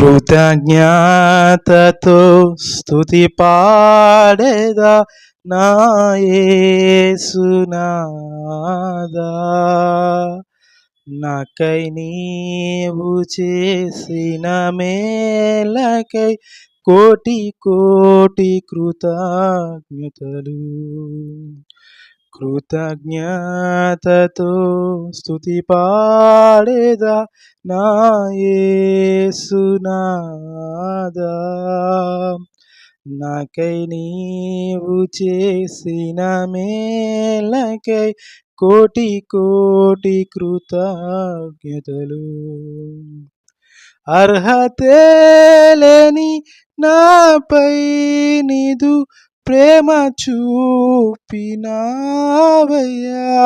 కృతజ్ఞతతో స్థుతి పాడేదా నాయసునాదా నాకై నీవు చేసిన మేలకై కోటి కోటి కృతజ్ఞతలు. కృతజ్ఞతతో స్థుతి పాడేదా నాయసునాదా నాకై నీవు చేసిన మేలకై కోటి కోటి కృతజ్ఞతలు. అర్హతే లేని నాపై నిదు ప్రేమ చూపినావయ్యా.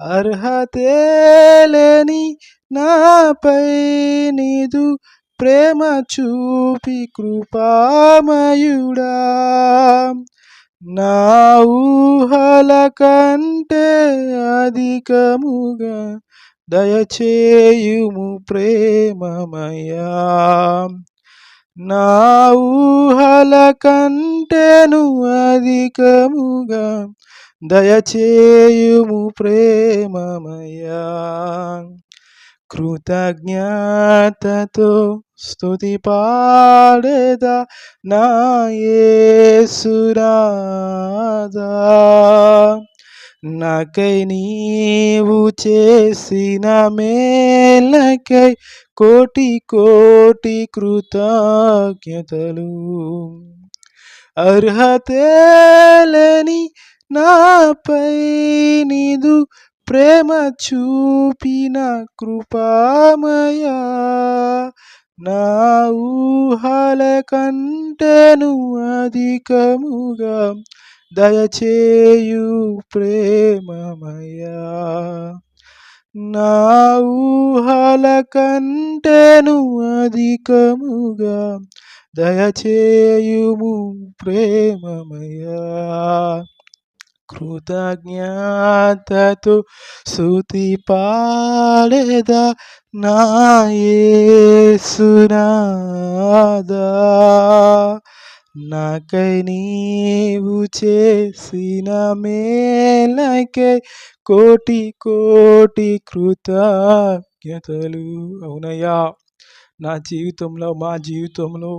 అర్హతేలేని నాపై నీదు ప్రేమ చూపి కృపామయుడా. నా ఊహల కంటే అధికముగా దయచేయుము ప్రేమమయా నా ఊహల కంటేను అధికముగా దయచేయుము ప్రేమమయా కృతజ్ఞతతో స్తుతి పాడేదా నాయసురాదా నాకై నీవు చేసిన మేలకై కోటి కోటి కృతజ్ఞతలు. అర్హతేలని నాపై నిదు ప్రేమ చూపిన కృపామయా. నా ఊహల కంటేను అధికముగా దయచేయు ప్రేమమయా నా ఊహల కంటేను అధికముగా దయచేయుము ప్రేమమయా కృతజ్ఞతతో శృతి పాడేదా నాయసునాదా నాకై నీవు చేసిన మేలకై కోటి కోటి కృతజ్ఞతలు. అవునయ్యా నా జీవితంలో మా జీవితంలో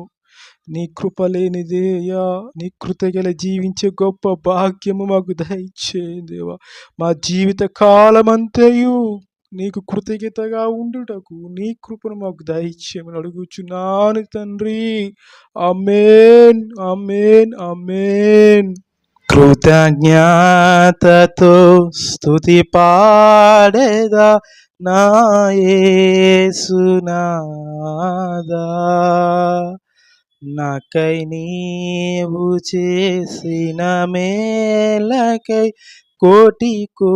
నీ కృప లేనిదేయా నీ కృతగల జీవించే గొప్ప భాగ్యము మాకు దయచేదేవా మా జీవిత కాలమంతయు నీకు కృతజ్ఞతగా ఉండుటకు నీ కృపను మాకు దయచేయమని అడుగుచున్నాను తండ్రి. అమేన్ అమేన్ అమేన్ కృతజ్ఞతతో స్థుతి పాడేదా నాయసునాదా నాకై నీవు చేసిన మేలకై కోటి కో